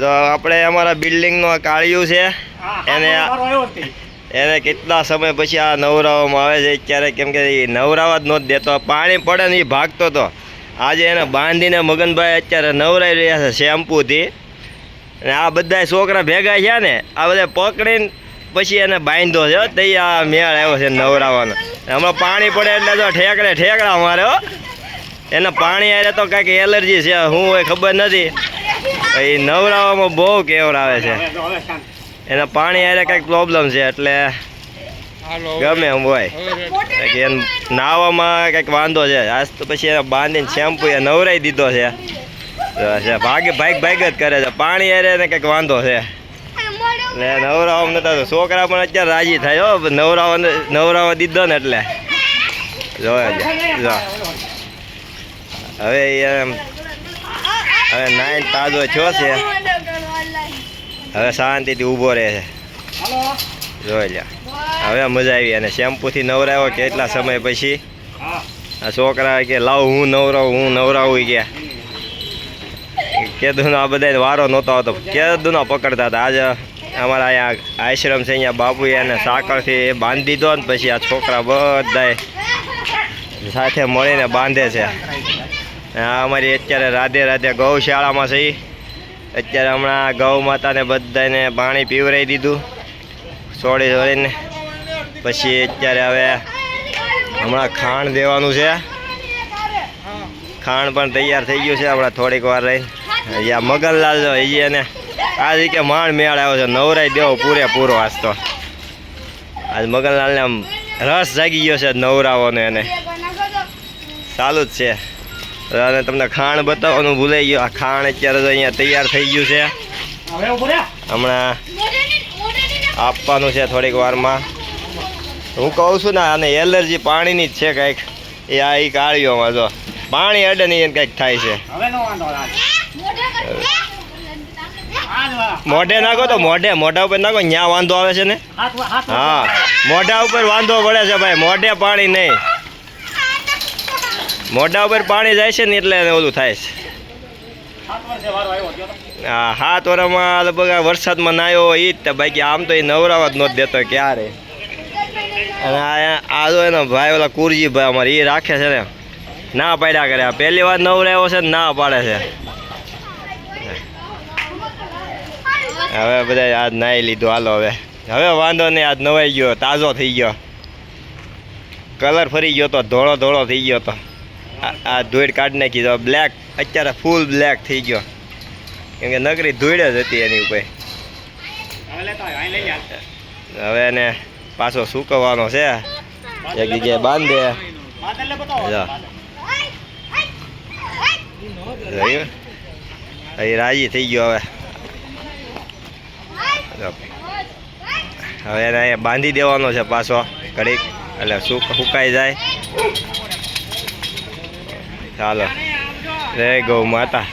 જો આપણે અમારા બિલ્ડિંગનો કાળિયું છે. એને એને કેટલા સમય પછી આ નવરાવામાં આવે છે? અત્યારે કેમ કે એ નવરાવા જ નહોતો દેતો. પાણી પડે ને એ ભાગતો હતો આજે એને બાંધીને મગનભાઈ અત્યારે નવરાઈ રહ્યા છે શેમ્પૂથી. અને આ બધા છોકરા ભેગા થયા ને આ બધા પકડીને પછી એને બાંધ્યો છે હો, તે આ મેળ આવ્યો છે નવરાવાનો. હમણાં પાણી પડે એટલે તો ઠેકડે ઠેકડા મારે એને પાણી આવે તો કાંઈક એલર્જી છે શું હોય ખબર નથી. એ નવરાવામાં બહુ કેવર આવે છે. એને પાણી અરે કંઈક પ્રોબ્લેમ છે એટલે ગમે એમ હોય. કે એને નાવામાં કંઈક વાંધો છે. આજ તો પછી એને બાંધીને શેમ્પુ એ નવરાઈ દીધો છે. ભાગે ભાગ ભાગ જ કરે છે. પાણી અરે એને કંઈક વાંધો છે. એટલે નવરાવામાં નતા છોકરા પણ અત્યારે રાજી થાય હો. નવરાવા નવરાવા દીધો ને એટલે. જો જો. હવે એમ હવે નાઈન તાજો થયો છે. હવે શાંતિથી ઊભો રહે છે. જોઈ લે હવે મજા આવી અને શેમ્પૂથી નવરાવ્યો કેટલા સમય પછી? આ છોકરા કે લાવ હું નવરાવું હું નવરાવું કે કેદુનો આ બધા વારો નહોતો આવતો. કેદુનો પકડતા હતા. આજે અમારા અહીંયા આશ્રમ છે, અહીંયા બાપુએ એને એ બાંધી દીધો ને પછી આ છોકરા બધાય સાથે મળીને બાંધે છે. અમારી અત્યારે રાધે રાધે ગૌશાળામાં છે. અત્યારે હમણાં ગૌ માતાને બધાને પાણી પીવરાઈ દીધું છોડી છોડીને પછી અત્યારે હવે હમણાં ખાણ દેવાનું છે. ખાણ પણ તૈયાર થઈ ગયું છે, હમણાં થોડીક વાર રહી. અહીંયા મગનલાલ જો એ એને આ રીતે માણ મેળ આવ્યો છે, નવરાઈ દેવો પૂરેપૂરો આજ તો. આજ મગનલાલને આમ રસ જાગી ગયો છે નવરાવોને એને. ચાલુ જ છે. અને તમને ખાણ બતાવવાનું ભૂલાઈ ગયું. આ ખાણ અત્યારે તો અહીંયા તૈયાર થઈ ગયું છે. હમણાં આપવાનું છે થોડીક વારમાં. હું કહું છું ને આને એલર્જી પાણીની જ છે કંઈક. એ આ એ કાળીઓમાં જો. પાણી અડે નહીં એને કંઈક થાય છે. મોઢે નાખો તો મોઢે મોઢા ઉપર નાખો ન્યા વાંધો આવે છે ને? હા. મોઢા ઉપર વાંધો પડે છે ભાઈ મોઢે પાણી નહીં. મોઢા ઉપર પાણી જાય છે ને એટલે એને ઓલું થાય છે. હા હાથ વરામાં લગભગ આ વરસાદમાં નાયો એ જ તે બાકી આમ તો એ નવરાવા જ નહોતો દેતો ક્યારે? અને આ જો એનો ભાઈ ઓલા કુરજી ભાઈ અમારે એ રાખે છે ને. ના પાડ્યા કરે. પહેલી વાર નવરાવ્યો છે ના પાડે છે. હવે બધા આજ નાહી લીધું. હાલો હવે. હવે વાંધો નહીં, આજ નવાઈ ગયો, તાજો થઈ ગયો. કલર ફરી ગયો તો, ધોળો ધોળો થઈ ગયો તો. આ- ધોઈડ કાઢી નાખી તો બ્લેક અત્યારે ફૂલ બ્લેક થઈ ગયો. કેમ કે નકરી ધોઈડ જ હતી એની ઉપર. હવે એને પાછો સૂકવવાનો છે. એક જગ્યાએ બાંધે. હવે રાજી થઈ ગયો હવે. હવે એને બાંધી દેવાનો છે પાછો. ઘડીક, એટલે સુક સુકાઈ જાય. ચાલો. જય ગૌ માતા.